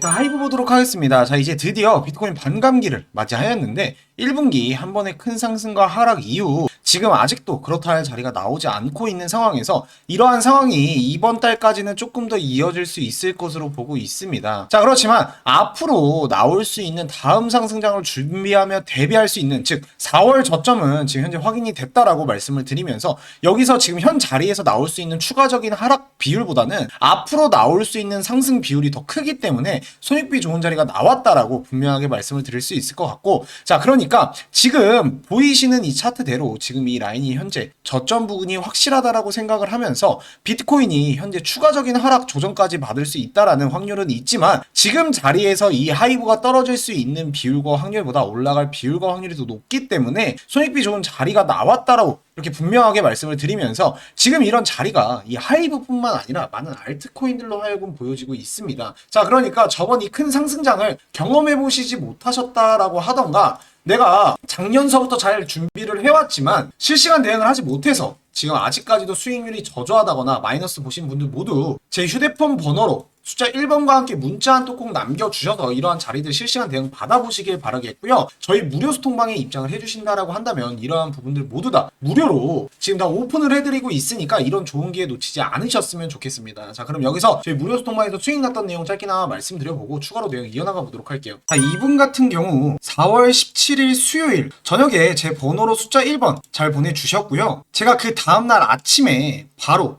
자, 하이브 보도록 하겠습니다. 자, 이제 드디어 비트코인 반감기를 맞이하였는데 1분기 한 번의 큰 상승과 하락 이후 지금 아직도 그렇다 할 자리가 나오지 않고 있는 상황에서 이러한 상황이 이번 달까지는 조금 더 이어질 수 있을 것으로 보고 있습니다. 자, 그렇지만 앞으로 나올 수 있는 다음 상승장을 준비하며 대비할 수 있는 즉 4월 저점은 지금 현재 확인이 됐다라고 말씀을 드리면서 여기서 지금 현 자리에서 나올 수 있는 추가적인 하락 비율보다는 앞으로 나올 수 있는 상승 비율이 더 크기 때문에 손익비 좋은 자리가 나왔다라고 분명하게 말씀을 드릴 수 있을 것 같고 자 그러니 까 지금 보이시는 이 차트대로 지금 이 라인이 현재 저점 부분이 확실하다라고 생각을 하면서 비트코인이 현재 추가적인 하락 조정까지 받을 수 있다라는 확률은 있지만 지금 자리에서 이 하이브가 떨어질 수 있는 비율과 확률보다 올라갈 비율과 확률이 더 높기 때문에 손익비 좋은 자리가 나왔다라고 이렇게 분명하게 말씀을 드리면서 지금 이런 자리가 이 하이브뿐만 아니라 많은 알트코인들로 하여금 보여지고 있습니다. 자, 그러니까 저번 이 큰 상승장을 경험해 보시지 못하셨다라고 하던가 내가 작년서부터 잘 준비를 해왔지만 실시간 대응을 하지 못해서 지금 아직까지도 수익률이 저조하다거나 마이너스 보신 분들 모두 제 휴대폰 번호로 숫자 1번과 함께 문자 한 통 꼭 남겨주셔서 이러한 자리들 실시간 대응 받아보시길 바라겠고요. 저희 무료 소통방에 입장을 해주신다라고 한다면 이러한 부분들 모두 다 무료로 지금 다 오픈을 해드리고 있으니까 이런 좋은 기회 놓치지 않으셨으면 좋겠습니다. 자 그럼 여기서 저희 무료 소통방에서 수익 났던 내용 짧게나마 말씀드려보고 추가로 내용 이어나가 보도록 할게요. 자 이분 같은 경우 4월 17일 수요일 저녁에 제 번호로 숫자 1번 잘 보내주셨고요. 제가 그 다음날 아침에 바로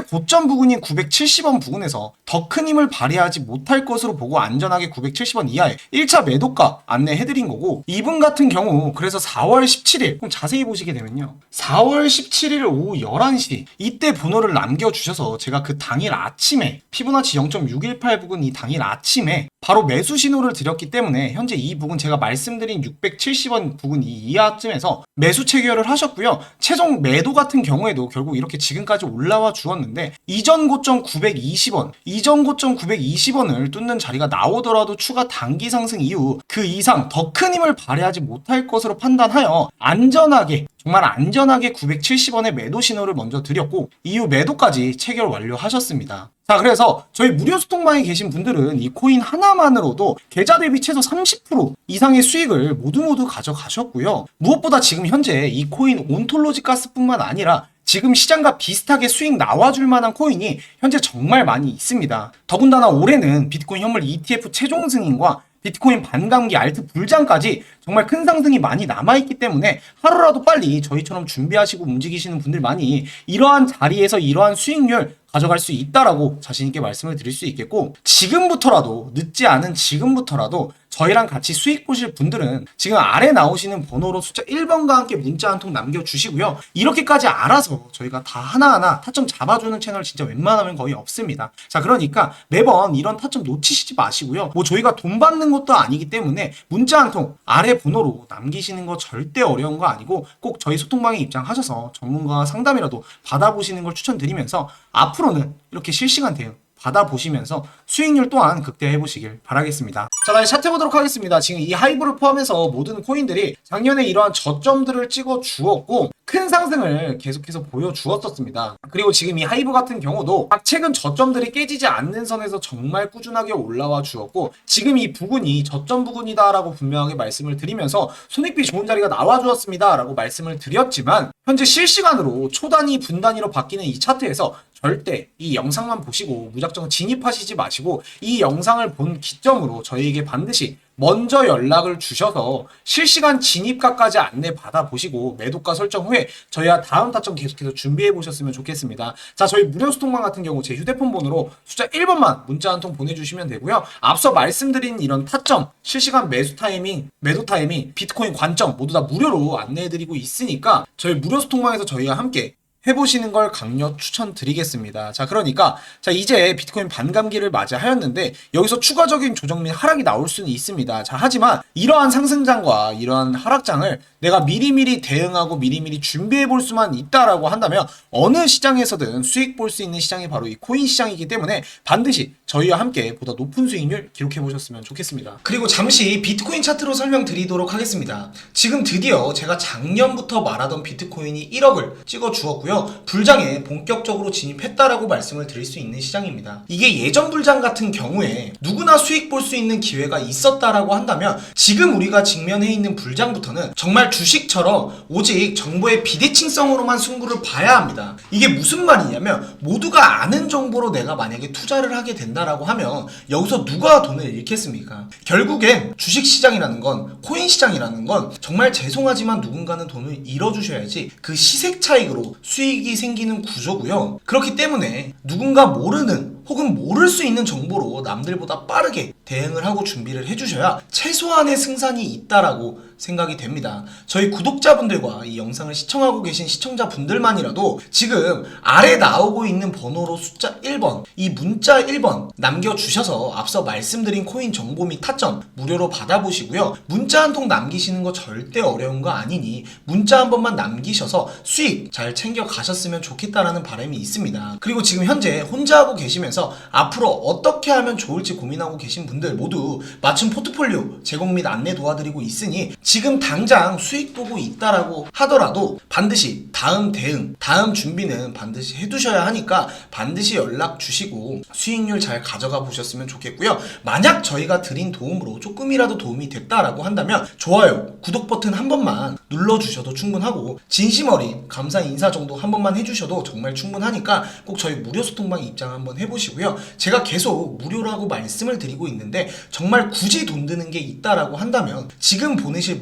고점 부근인 970원 부근에서 더 큰 힘을 발휘하지 못할 것으로 보고 안전하게 970원 이하의 1차 매도가 안내해드린 거고 이분 같은 경우 그래서 4월 17일 그럼 자세히 보시게 되면요 4월 17일 오후 11시 이때 번호를 남겨주셔서 제가 그 당일 아침에 피보나치 0.618 부근 이 당일 아침에 바로 매수 신호를 드렸기 때문에 현재 이 부분 제가 말씀드린 670원 부근 이 이하쯤에서 매수 체결을 하셨고요. 최종 매도 같은 경우에도 결국 이렇게 지금까지 올라와 주 었는데 이전 고점 920원, 이전 고점 920원을 뚫는 자리가 나오더라도 추가 단기 상승 이후 그 이상 더 큰 힘을 발휘하지 못할 것으로 판단하여 안전하게 정말 안전하게 970원의 매도 신호를 먼저 드렸고 이후 매도까지 체결 완료하셨습니다. 자, 그래서 저희 무료 소통방에 계신 분들은 이 코인 하나만으로도 계좌 대비 최소 30% 이상의 수익을 모두 모두 가져가셨고요. 무엇보다 지금 현재 이 코인 온톨로지 가스뿐만 아니라 지금 시장과 비슷하게 수익 나와줄 만한 코인이 현재 정말 많이 있습니다. 더군다나 올해는 비트코인 현물 ETF 최종 승인과 비트코인 반감기 알트 불장까지 정말 큰 상승이 많이 남아있기 때문에 하루라도 빨리 저희처럼 준비하시고 움직이시는 분들 많이 이러한 자리에서 이러한 수익률 가져갈 수 있다라고 자신있게 말씀을 드릴 수 있겠고 지금부터라도 늦지 않은 지금부터라도 저희랑 같이 수익 보실 분들은 지금 아래 나오시는 번호로 숫자 1번과 함께 문자 한 통 남겨주시고요. 이렇게까지 알아서 저희가 다 하나하나 타점 잡아주는 채널 진짜 웬만하면 거의 없습니다. 자, 그러니까 매번 이런 타점 놓치시지 마시고요. 뭐 저희가 돈 받는 것도 아니기 때문에 문자 한 통 아래 번호로 남기시는 거 절대 어려운 거 아니고 꼭 저희 소통방에 입장하셔서 전문가 상담이라도 받아보시는 걸 추천드리면서 앞으로 는 이렇게 실시간 대응 받아보시면서 수익률 또한 극대화해보시길 바라겠습니다. 자, 다시 차트 해보도록 하겠습니다. 지금 이 하이브를 포함해서 모든 코인들이 작년에 이러한 저점들을 찍어 주었고 큰 상승을 계속해서 보여주었었습니다. 그리고 지금 이 하이브 같은 경우도 최근 저점들이 깨지지 않는 선에서 정말 꾸준하게 올라와 주었고 지금 이 부분이 저점 부분이다라고 분명하게 말씀을 드리면서 손익비 좋은 자리가 나와 주었습니다라고 말씀을 드렸지만 현재 실시간으로 초단위 분단위로 바뀌는 이 차트에서 절대 이 영상만 보시고 무작정 진입하시지 마시고 이 영상을 본 기점으로 저희에게 반드시 먼저 연락을 주셔서 실시간 진입가까지 안내 받아 보시고 매도가 설정 후에 저희와 다음 타점 계속해서 준비해 보셨으면 좋겠습니다. 자, 저희 무료 소통방 같은 경우 제 휴대폰 번호로 숫자 1번만 문자 한 통 보내주시면 되고요. 앞서 말씀드린 이런 타점, 실시간 매수 타이밍, 매도 타이밍, 비트코인 관점 모두 다 무료로 안내해드리고 있으니까 저희 무료 소통방에서 저희와 함께 해보시는 걸 강력 추천드리겠습니다. 자, 그러니까, 자, 이제 비트코인 반감기를 맞이하였는데, 여기서 추가적인 조정 및 하락이 나올 수는 있습니다. 자, 하지만, 이러한 상승장과 이러한 하락장을 내가 미리미리 대응하고 미리미리 준비해 볼 수만 있다라고 한다면, 어느 시장에서든 수익 볼 수 있는 시장이 바로 이 코인 시장이기 때문에, 반드시 저희와 함께 보다 높은 수익률 기록해 보셨으면 좋겠습니다. 그리고 잠시 비트코인 차트로 설명드리도록 하겠습니다. 지금 드디어 제가 작년부터 말하던 비트코인이 1억을 찍어 주었고요. 불장에 본격적으로 진입했다라고 말씀을 드릴 수 있는 시장입니다. 이게 예전 불장 같은 경우에 누구나 수익 볼 수 있는 기회가 있었다라고 한다면 지금 우리가 직면해 있는 불장부터는 정말 주식처럼 오직 정보의 비대칭성으로만 승부를 봐야 합니다. 이게 무슨 말이냐면 모두가 아는 정보로 내가 만약에 투자를 하게 된다라고 하면 여기서 누가 돈을 잃겠습니까? 결국엔 주식 시장이라는 건 코인 시장이라는 건 정말 죄송하지만 누군가는 돈을 잃어주셔야지 그 시색 차익으로 수익 이 생기는 구조고요. 그렇기 때문에 누군가 모르는 혹은 모를 수 있는 정보로 남들보다 빠르게 대응을 하고 준비를 해주셔야 최소한의 승산이 있다라고 생각이 됩니다. 저희 구독자분들과 이 영상을 시청하고 계신 시청자분들만이라도 지금 아래 나오고 있는 번호로 숫자 1번, 이 문자 1번 남겨주셔서 앞서 말씀드린 코인 정보 및 타점 무료로 받아보시고요. 문자 한 통 남기시는 거 절대 어려운 거 아니니 문자 한 번만 남기셔서 수익 잘 챙겨 가셨으면 좋겠다라는 바람이 있습니다. 그리고 지금 현재 혼자 하고 계시면서 앞으로 어떻게 하면 좋을지 고민하고 계신 분들 모두 맞춤 포트폴리오 제공 및 안내 도와드리고 있으니 지금 당장 수익 보고 있다라고 하더라도 반드시 다음 대응, 다음 준비는 반드시 해두셔야 하니까 반드시 연락 주시고 수익률 잘 가져가 보셨으면 좋겠고요. 만약 저희가 드린 도움으로 조금이라도 도움이 됐다라고 한다면 좋아요, 구독 버튼 한 번만 눌러주셔도 충분하고 진심 어린 감사 인사 정도 한 번만 해주셔도 정말 충분하니까 꼭 저희 무료 소통방 입장 한번 해보시고요. 제가 계속 무료라고 말씀을 드리고 있는데 정말 굳이 돈 드는 게 있다라고 한다면 지금 보내실